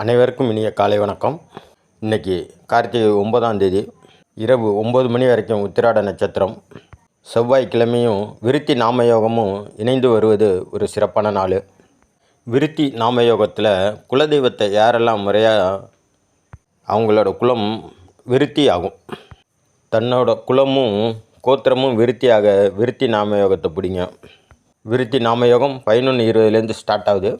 அனைவருக்கும் இனிய காலை வணக்கம். இன்றைக்கி கார்த்திகை ஒன்பதாம் தேதி இரவு ஒம்பது மணி வரைக்கும் உத்திராட நட்சத்திரம். செவ்வாய்க்கிழமையும் விருத்தி நாமயோகமும் இணைந்து வருவது ஒரு சிறப்பான நாள். விருத்தி நாமயோகத்தில் குலதெய்வத்தை யாரெல்லாம் முறையாக அவங்களோட குலம் விருத்தி ஆகும் தன்னோட குலமும் கோத்திரமும் விருத்தியாக விருத்தி நாமயோகத்தை பிடிங்க. விருத்தி நாமயோகம் பதினொன்று இருபதுலேருந்து ஸ்டார்ட் ஆகுது.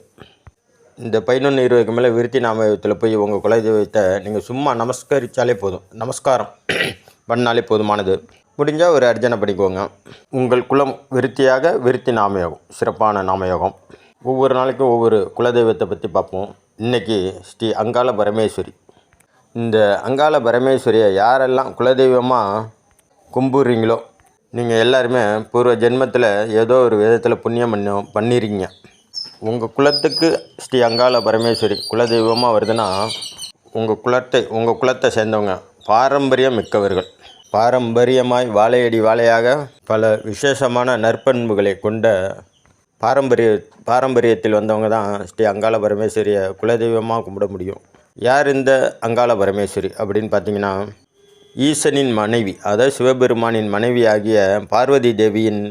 இந்த பதினொன்று இருபதுக்கு மேலே விருத்தி நாமத்தில் போய் உங்கள் குலதெய்வத்தை நீங்கள் சும்மா நமஸ்கரித்தாலே போதும். நமஸ்காரம் பண்ணாலே போதுமானது. முடிஞ்சால் ஒரு அர்ச்சனை பண்ணிக்கோங்க. உங்கள் குலம் விருத்தியாக விருத்தி நாமயோகம் சிறப்பான நாமயோகம். ஒவ்வொரு நாளைக்கும் ஒவ்வொரு குலதெய்வத்தை பற்றி பார்ப்போம். இன்றைக்கி ஸ்ரீ அங்காள பரமேஸ்வரி. இந்த அங்காள பரமேஸ்வரியை யாரெல்லாம் குலதெய்வமாக கும்பிட்றீங்களோ நீங்கள் எல்லாருமே பூர்வ ஜென்மத்தில் ஏதோ ஒரு விதத்தில் புண்ணியம் பண்ண பண்ணியிருக்கீங்க உங்கள் குலத்துக்கு ஸ்ரீ அங்காள பரமேஸ்வரி குலதெய்வமாக வருதுன்னா உங்கள் குலத்தை உங்கள் குலத்தை சேர்ந்தவங்க பாரம்பரியம் மிக்கவர்கள். பாரம்பரியமாய் வாழையடி வாழையாக பல விசேஷமான நற்பண்புகளை கொண்ட பாரம்பரிய பாரம்பரியத்தில் வந்தவங்க தான் ஸ்ரீ அங்காள பரமேஸ்வரியை குலதெய்வமாக கும்பிட முடியும். யார் இந்த அங்காள பரமேஸ்வரி அப்படின்னு பார்த்தீங்கன்னா ஈசனின் மனைவி அதாவது சிவபெருமானின் மனைவி ஆகிய பார்வதி தேவியின்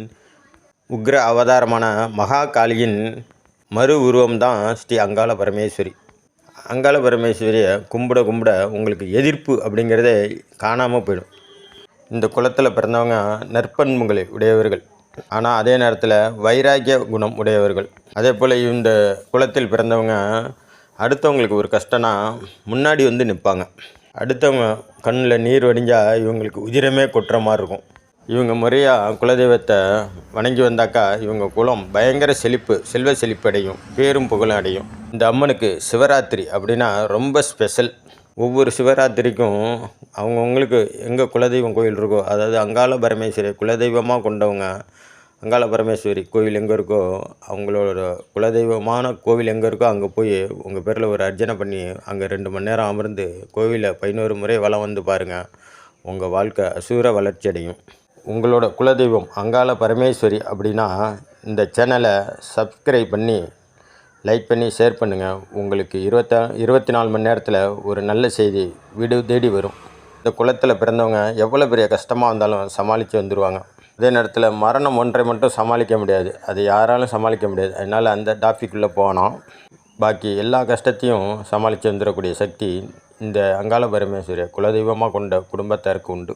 உக்ர அவதாரமான மகாகாளியின் மறு உருவம்தான் ஸ்ரீ அங்காள பரமேஸ்வரி. அங்காள பரமேஸ்வரியை கும்பிட கும்பிட உங்களுக்கு எதிர்ப்பு அப்படிங்கிறதே காணாமல் போயிடும். இந்த குலத்தில் பிறந்தவங்க நற்பண்புகளை உடையவர்கள். ஆனால் அதே நேரத்தில் வைராக்கிய குணம் உடையவர்கள். அதே போல் இந்த குலத்தில் பிறந்தவங்க அடுத்தவங்களுக்கு ஒரு கஷ்டம்னா முன்னாடி வந்து நிற்பாங்க அடுத்தவங்க கண்ணில் நீர் வடிஞ்சால் இவங்களுக்கு உதிரமே கொட்டுற மாதிரி இருக்கும். இவங்க முறையாக குலதெய்வத்தை வணங்கி வந்தாக்கா இவங்க குலம் பயங்கர செழிப்பு செல்வ செழிப்பு அடையும் பேரும் புகழும் அடையும். இந்த அம்மனுக்கு சிவராத்திரி அப்படின்னா ரொம்ப ஸ்பெஷல் ஒவ்வொரு சிவராத்திரிக்கும் அவங்கவுங்களுக்கு எங்கே குலதெய்வம் கோயில் இருக்கோ அதாவது அங்காள பரமேஸ்வரி குலதெய்வமாக கொண்டவங்க அங்காள பரமேஸ்வரி கோவில் எங்கே இருக்கோ அவங்களோட குலதெய்வமான கோவில் எங்கே இருக்கோ அங்கே போய் உங்கள் பேரில் ஒரு அர்ச்சனை பண்ணி அங்கே ரெண்டு மணி நேரம் அமர்ந்து கோவிலை பதினோரு முறை வளம் வந்து பாருங்கள் உங்கள் வாழ்க்கை அசூர வளர்ச்சி அடையும். உங்களோட குலதெய்வம் அங்காள பரமேஸ்வரி அப்படின்னா இந்த சேனலை சப்ஸ்கிரைப் பண்ணி லைக் பண்ணி ஷேர் பண்ணுங்கள் உங்களுக்கு இருபத்தா இருபத்தி நாலு மணி நேரத்தில் ஒரு நல்ல செய்தி வீடு தேடி வரும். இந்த குளத்தில் பிறந்தவங்க எவ்வளோ பெரிய கஷ்டமாக இருந்தாலும் சமாளித்து வந்துடுவாங்க அதே நேரத்தில் மரணம் ஒன்றை மட்டும் சமாளிக்க முடியாது. அது யாராலும் சமாளிக்க முடியாது. அதனால் அந்த டாபிக்குள்ளே போனோம் பாக்கி எல்லா கஷ்டத்தையும் சமாளித்து வந்துடக்கூடிய சக்தி இந்த அங்காள பரமேஸ்வரியை குலதெய்வமாக கொண்ட குடும்பத்தாருக்கு உண்டு.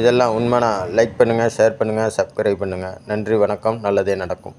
இதெல்லாம் உண்மைனா லைக் பண்ணுங்கள் ஷேர் பண்ணுங்கள் சப்ஸ்கிரைப் பண்ணுங்கள் நன்றி வணக்கம். நல்லதே நடக்கும்.